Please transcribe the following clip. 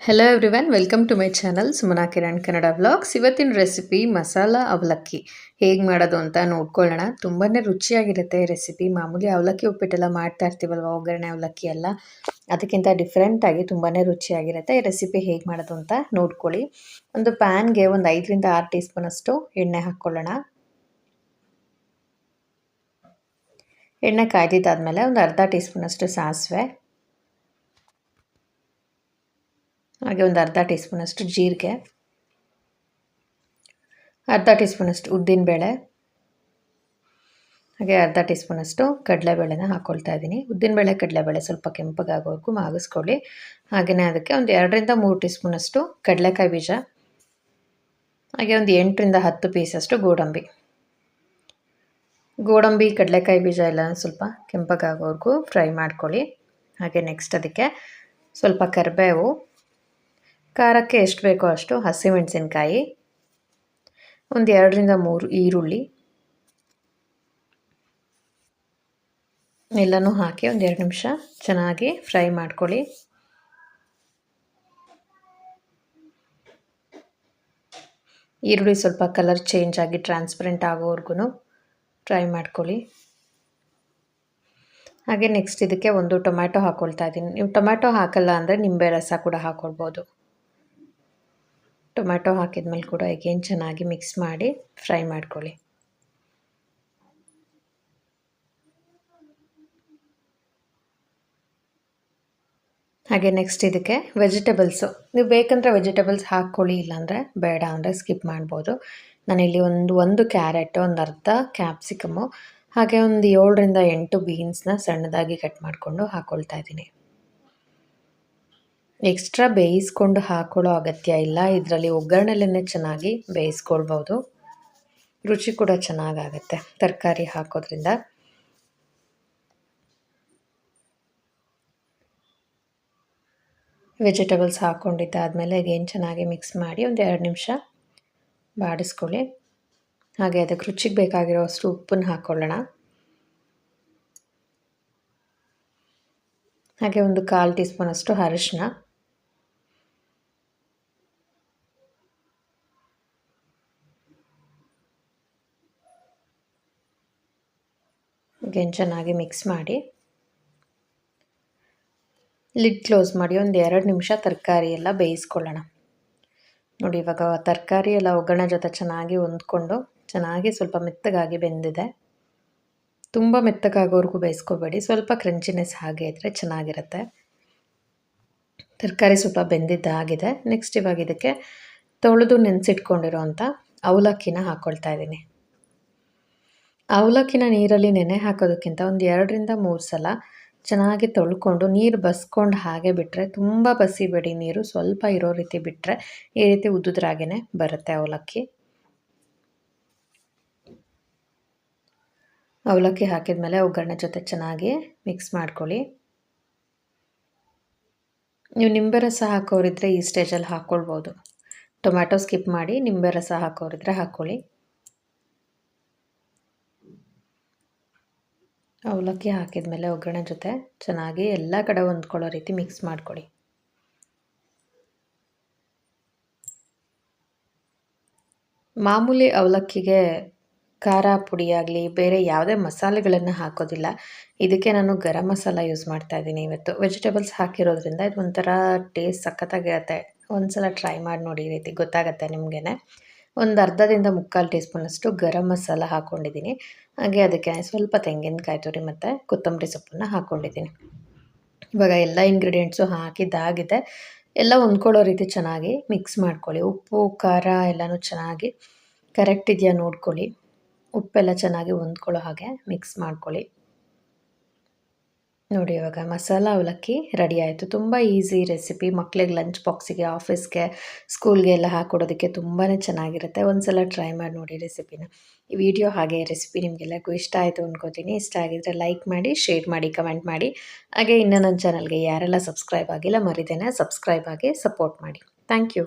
Hello everyone welcome to my channel Sumana Kiran Kannada vlogs ಇವತ್ತಿನ recipe masala ಅವಲಕ್ಕಿ. ಹೇಗೆ ಮಾಡೋದು ಅಂತ ನೋಡ್ಕೊಳ್ಳೋಣ. ತುಂಬಾ ರುಚಿಯಾಗಿರುತ್ತೆ ರೆಸಿಪಿ ಮಾಮೂಲಿ ಅವಲಕ್ಕಿ ಉಪ್ಪಿಟ್ಟೆಲ್ಲ ಮಾಡ್ತಾ ಇರ್ತೀವಲ್ವ, ಒಗ್ಗರಣೆ ಅವಲಕ್ಕಿ ಎಲ್ಲ? ಅದಕ್ಕಿಂತ ಡಿಫ್ರೆಂಟಾಗಿ ತುಂಬಾ ರುಚಿಯಾಗಿರುತ್ತೆ ಈ ರೆಸಿಪಿ ಹೇಗೆ ಮಾಡೋದು ಅಂತ ನೋಡ್ಕೊಳ್ಳಿ. ಒಂದು ಪ್ಯಾನ್ಗೆ ಒಂದು ಐದರಿಂದ ಆರು ಟೀ ಸ್ಪೂನಷ್ಟು ಎಣ್ಣೆ ಹಾಕ್ಕೊಳ್ಳೋಣ. ಎಣ್ಣೆ ಕಾಯ್ದಿದ್ದಾದಮೇಲೆ ಒಂದು ಅರ್ಧ ಟೀ ಸ್ಪೂನಷ್ಟು ಸಾಸಿವೆ. ಹಾಗೆ ಒಂದು ಅರ್ಧ ಟೀ ಸ್ಪೂನಷ್ಟು ಜೀರಿಗೆ, ಅರ್ಧ ಟೀ ಸ್ಪೂನಷ್ಟು ಉದ್ದಿನಬೇಳೆ ಹಾಗೆ ಅರ್ಧ ಟೀ ಸ್ಪೂನಷ್ಟು ಕಡಲೆಬೇಳೆನ ಹಾಕ್ಕೊಳ್ತಾ ಇದ್ದೀನಿ. ಉದ್ದಿನಬೇಳೆ ಕಡಲೆಬೇಳೆ ಸ್ವಲ್ಪ ಕೆಂಪಗಾಗೋವರೆಗೂ ಮಾಗಿಸ್ಕೊಳ್ಳಿ. ಹಾಗೆಯೇ ಅದಕ್ಕೆ ಒಂದು ಎರಡರಿಂದ ಮೂರು ಟೀ ಸ್ಪೂನಷ್ಟು ಕಡಲೆಕಾಯಿ ಬೀಜ, ಹಾಗೆ ಒಂದು ಎಂಟರಿಂದ ಹತ್ತು ಪೀಸಷ್ಟು ಗೋಡಂಬಿ. ಗೋಡಂಬಿ, ಕಡಲೆಕಾಯಿ ಬೀಜ ಎಲ್ಲ ಸ್ವಲ್ಪ ಕೆಂಪಗಾಗೋವರೆಗೂ ಫ್ರೈ ಮಾಡ್ಕೊಳ್ಳಿ. ಹಾಗೆ ನೆಕ್ಸ್ಟ್ ಅದಕ್ಕೆ ಸ್ವಲ್ಪ ಕರಿಬೇವು ಖಾರಕ್ಕೆ ಎಷ್ಟು ಬೇಕೋ ಅಷ್ಟು ಹಸಿಮೆಣಸಿನ್ಕಾಯಿ, ಒಂದು ಎರಡರಿಂದ ಮೂರು ಈರುಳ್ಳಿ, ಎಲ್ಲನೂ ಹಾಕಿ ಒಂದು ಎರಡು ನಿಮಿಷ ಚೆನ್ನಾಗಿ ಫ್ರೈ ಮಾಡ್ಕೊಳ್ಳಿ. ಈರುಳ್ಳಿ ಸ್ವಲ್ಪ ಕಲರ್ ಚೇಂಜ್ ಆಗಿ ಟ್ರಾನ್ಸ್ಪರೆಂಟ್ ಆಗೋವರೆಗೂ ಫ್ರೈ ಮಾಡ್ಕೊಳ್ಳಿ. ಹಾಗೆ ನೆಕ್ಸ್ಟ್ ಇದಕ್ಕೆ ಒಂದು ಟೊಮ್ಯಾಟೊ ಹಾಕ್ಕೊಳ್ತಾ ಇದ್ದೀನಿ. ನೀವು ಟೊಮ್ಯಾಟೊ ಹಾಕಲ್ಲ ಅಂದರೆ ನಿಂಬೆ ರಸ ಕೂಡ ಹಾಕ್ಕೊಳ್ಬೋದು ಟೊಮ್ಯಾಟೊ ಹಾಕಿದ ಮೇಲೆ ಕೂಡ ಈಗೇನು ಚೆನ್ನಾಗಿ ಮಿಕ್ಸ್ ಮಾಡಿ ಫ್ರೈ ಮಾಡ್ಕೊಳ್ಳಿ. ಹಾಗೆ ನೆಕ್ಸ್ಟ್ ಇದಕ್ಕೆ ವೆಜಿಟೇಬಲ್ಸು. ನೀವು ಬೇಕಂದರೆ ವೆಜಿಟೇಬಲ್ಸ್ ಹಾಕ್ಕೊಳ್ಳಿ, ಇಲ್ಲಾಂದರೆ ಬೇಡ ಅಂದರೆ ಸ್ಕಿಪ್ ಮಾಡ್ಬೋದು. ನಾನಿಲ್ಲಿ ಒಂದು ಒಂದು ಕ್ಯಾರೆಟ್, ಒಂದು ಅರ್ಧ ಕ್ಯಾಪ್ಸಿಕಮು, ಹಾಗೆ ಒಂದು ಏಳರಿಂದ ಎಂಟು ಬೀನ್ಸ್ನ ಸಣ್ಣದಾಗಿ ಕಟ್ ಮಾಡಿಕೊಂಡು ಹಾಕ್ಕೊಳ್ತಾ ಇದ್ದೀನಿ. ಎಕ್ಸ್ಟ್ರಾ ಬೇಯಿಸ್ಕೊಂಡು ಹಾಕೊಳ್ಳೋ ಅಗತ್ಯ ಇಲ್ಲ. ಇದರಲ್ಲಿ ಒಗ್ಗರಣೆಲೇ ಚೆನ್ನಾಗಿ ಬೇಯಿಸ್ಕೊಳ್ಬೋದು. ರುಚಿ ಕೂಡ ಚೆನ್ನಾಗಾಗತ್ತೆ ತರಕಾರಿ ಹಾಕೋದ್ರಿಂದ. ವೆಜಿಟೇಬಲ್ಸ್ ಹಾಕ್ಕೊಂಡಿದ್ದಾದಮೇಲೆ ಅದೇನು ಚೆನ್ನಾಗಿ ಮಿಕ್ಸ್ ಮಾಡಿ ಒಂದು ಎರಡು ನಿಮಿಷ ಬಾಡಿಸ್ಕೊಳ್ಳಿ. ಹಾಗೆ ಅದಕ್ಕೆ ರುಚಿಗೆ ಬೇಕಾಗಿರೋ ಅಷ್ಟು ಉಪ್ಪನ್ನು ಹಾಕ್ಕೊಳ್ಳೋಣ ಹಾಗೆ ಒಂದು ಕಾಲು ಟೀ ಸ್ಪೂನಷ್ಟು ಅರಿಶಿನ ಚೆನ್ನಾಗಿ ಮಿಕ್ಸ್ ಮಾಡಿ. ಲಿಡ್ ಕ್ಲೋಸ್ ಮಾಡಿ ಒಂದು ಎರಡು ನಿಮಿಷ ತರಕಾರಿ ಎಲ್ಲ ಬೇಯಿಸ್ಕೊಳ್ಳೋಣ. ನೋಡಿ ಇವಾಗ ತರಕಾರಿ ಎಲ್ಲ ಒಗ್ಗರಣೆ ಜೊತೆ ಚೆನ್ನಾಗಿ ಹೊಂದ್ಕೊಂಡು ಚೆನ್ನಾಗಿ ಸ್ವಲ್ಪ ಮೆತ್ತಗಾಗಿ ಬೆಂದಿದೆ. ತುಂಬ ಮೆತ್ತಗಾಗೋವರೆಗೂ ಬೇಯಿಸ್ಕೋಬೇಡಿ. ಸ್ವಲ್ಪ ಕ್ರಂಚಿನೆಸ್ ಹಾಗೆ ಇದ್ದರೆ ಚೆನ್ನಾಗಿರುತ್ತೆ. ತರಕಾರಿ ಸ್ವಲ್ಪ ಬೆಂದಿದ್ದಾಗಿದೆ ನೆಕ್ಸ್ಟ್ ಇವಾಗ ಇದಕ್ಕೆ ತೊಳೆದು ನೆನೆಸಿಟ್ಕೊಂಡಿರೋ ಅಂಥ ಅವಲಕ್ಕಿನ ಹಾಕ್ಕೊಳ್ತಾ ಇದ್ದೀನಿ. ಅವಲಕ್ಕಿನ ನೀರಲ್ಲಿ ನೆನೆ ಹಾಕೋದಕ್ಕಿಂತ ಒಂದು ಎರಡರಿಂದ ಮೂರು ಸಲ ಚೆನ್ನಾಗಿ ತೊಳ್ಕೊಂಡು ನೀರು ಬಸ್ಕೊಂಡು ಹಾಗೆ ಬಿಟ್ಟರೆ ತುಂಬ ಬಸಿಬೇಡಿ. ನೀರು ಸ್ವಲ್ಪ ಇರೋ ರೀತಿ ಬಿಟ್ಟರೆ ಈ ರೀತಿ ಉದ್ದುದ್ರಾಗೇ ಬರುತ್ತೆ ಅವಲಕ್ಕಿ. ಅವಲಕ್ಕಿ ಹಾಕಿದ ಮೇಲೆ ಒಗ್ಗರಣೆ ಜೊತೆ ಚೆನ್ನಾಗಿ ಮಿಕ್ಸ್ ಮಾಡ್ಕೊಳ್ಳಿ. ನೀವು ನಿಂಬೆ ರಸ ಹಾಕೋರಿದ್ರೆ ಈ ಸ್ಟೇಜಲ್ಲಿ ಹಾಕ್ಕೊಳ್ಬೋದು ಟೊಮ್ಯಾಟೊ ಸ್ಕಿಪ್ ಮಾಡಿ ನಿಂಬೆ ರಸ ಹಾಕೋರಿದ್ರೆ ಹಾಕ್ಕೊಳ್ಳಿ ಅವಲಕ್ಕಿ ಹಾಕಿದ ಮೇಲೆ ಒಗ್ಗರಣೆ ಜೊತೆ ಚೆನ್ನಾಗಿ ಎಲ್ಲ ಕಡೆ ಹೊಂದ್ಕೊಳ್ಳೋ ರೀತಿ ಮಿಕ್ಸ್ ಮಾಡಿಕೊಡಿ. ಮಾಮೂಲಿ ಅವಲಕ್ಕಿಗೆ ಖಾರ, ಪುಡಿ ಬೇರೆ ಯಾವುದೇ ಮಸಾಲೆಗಳನ್ನು ಹಾಕೋದಿಲ್ಲ. ಇದಕ್ಕೆ ನಾನು ಗರಂ ಮಸಾಲ ಯೂಸ್ ಮಾಡ್ತಾ ಇದ್ದೀನಿ ಇವತ್ತು. ವೆಜಿಟೇಬಲ್ಸ್ ಹಾಕಿರೋದ್ರಿಂದ ಇದು ಒಂಥರ ಟೇಸ್ಟ್ ಸಖತ್ತಾಗಿರುತ್ತೆ. ಒಂದು ಸಲ ಟ್ರೈ ಮಾಡಿ ನೋಡಿ ರೀತಿ ಗೊತ್ತಾಗುತ್ತೆ ನಿಮಗೇ ಒಂದು ಅರ್ಧದಿಂದ ಮುಕ್ಕಾಲು ಟೀ ಸ್ಪೂನಷ್ಟು ಗರಂ ಮಸಾಲ ಹಾಕ್ಕೊಂಡಿದ್ದೀನಿ. ಹಾಗೆ ಅದಕ್ಕೆ ಸ್ವಲ್ಪ ತೆಂಗಿನಕಾಯಿ ತುರಿ ಮತ್ತು ಕೊತ್ತಂಬರಿ ಸೊಪ್ಪನ್ನು ಹಾಕ್ಕೊಂಡಿದ್ದೀನಿ. ಇವಾಗ ಎಲ್ಲ ಇಂಗ್ರೀಡಿಯೆಂಟ್ಸು ಹಾಕಿದ್ದಾಗಿದೆ. ಎಲ್ಲ ಹೊಂದ್ಕೊಳ್ಳೋ ರೀತಿ ಚೆನ್ನಾಗಿ ಮಿಕ್ಸ್ ಮಾಡ್ಕೊಳ್ಳಿ. ಉಪ್ಪು, ಖಾರ ಎಲ್ಲನೂ ಚೆನ್ನಾಗಿ ಕರೆಕ್ಟ್ ಇದೆಯಾ ನೋಡ್ಕೊಳ್ಳಿ. ಉಪ್ಪೆಲ್ಲ ಚೆನ್ನಾಗಿ ಹೊಂದ್ಕೊಳ್ಳೋ ಹಾಗೆ ಮಿಕ್ಸ್ ಮಾಡ್ಕೊಳ್ಳಿ. ನೋಡಿ, ಇವಾಗ ಮಸಾಲ ಅವಲಕ್ಕಿ ರೆಡಿ ಆಯಿತು. ತುಂಬ ಈಸಿ ರೆಸಿಪಿ ಮಕ್ಳಿಗೆ ಲಂಚ್ ಬಾಕ್ಸಿಗೆ ಆಫೀಸ್ಗೆ ಸ್ಕೂಲ್ಗೆ ಎಲ್ಲ ಹಾಕ್ಕೊಡೋದಕ್ಕೆ ತುಂಬಾ ಚೆನ್ನಾಗಿರುತ್ತೆ. ಒಂದು ಸಲ ಟ್ರೈ ಮಾಡಿ ನೋಡಿ ರೆಸಿಪಿನ ಈ ವಿಡಿಯೋ ಹಾಗೆ ರೆಸಿಪಿ ನಿಮಗೆಲ್ಲರಿಗೂ ಇಷ್ಟ ಆಯಿತು ಅಂದ್ಕೋತೀನಿ ಇಷ್ಟ ಆಗಿದ್ರೆ ಲೈಕ್ ಮಾಡಿ ಶೇರ್ ಮಾಡಿ ಕಮೆಂಟ್ ಮಾಡಿ. ಹಾಗೆ ಇನ್ನೂ ನನ್ನ ಚಾನಲ್ಗೆ ಯಾರೆಲ್ಲ ಸಬ್ಸ್ಕ್ರೈಬ್ ಆಗಿಲ್ಲ, ಮರಿದೇನೆ ಸಬ್ಸ್ಕ್ರೈಬ್ ಆಗಿ ಸಪೋರ್ಟ್ ಮಾಡಿ. Thank you